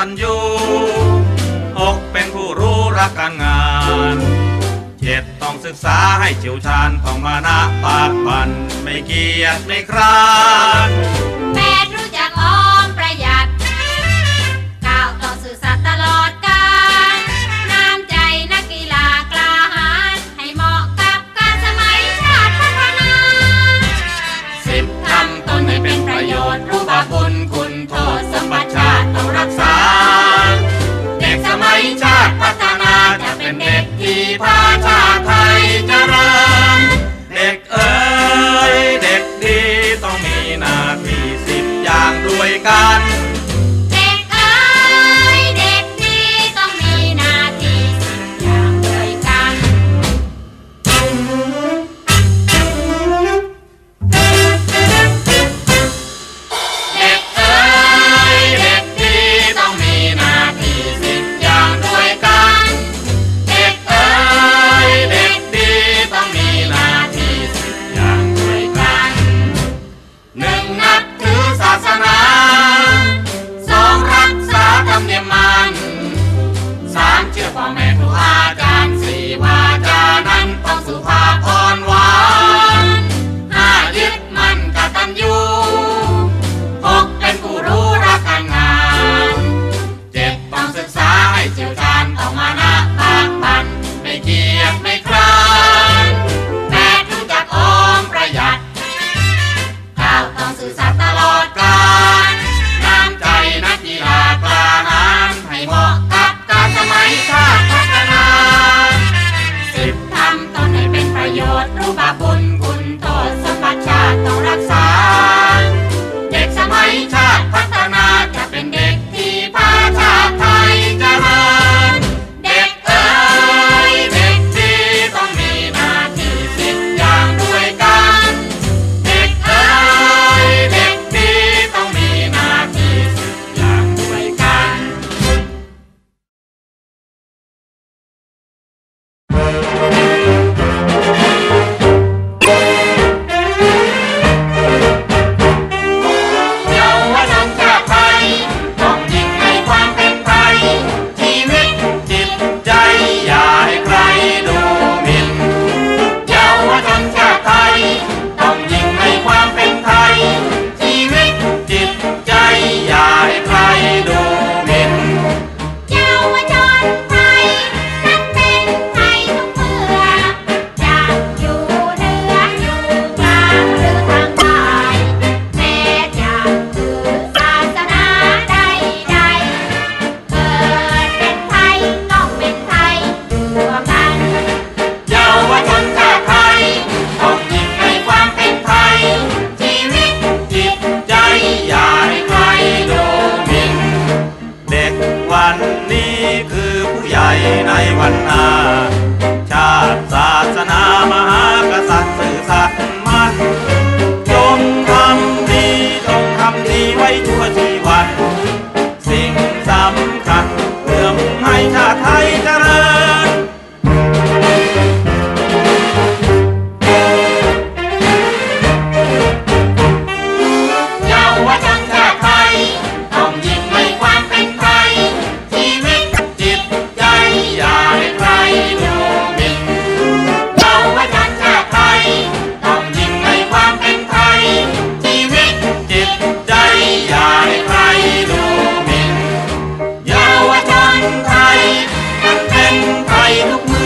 ตันยูหกเป็นผู้รู้รักการงานเจ็ดต้องศึกษาให้เฉียวชาญต้องมานะปากปันไม่เกียจไม่คร้าน Bye. Bye.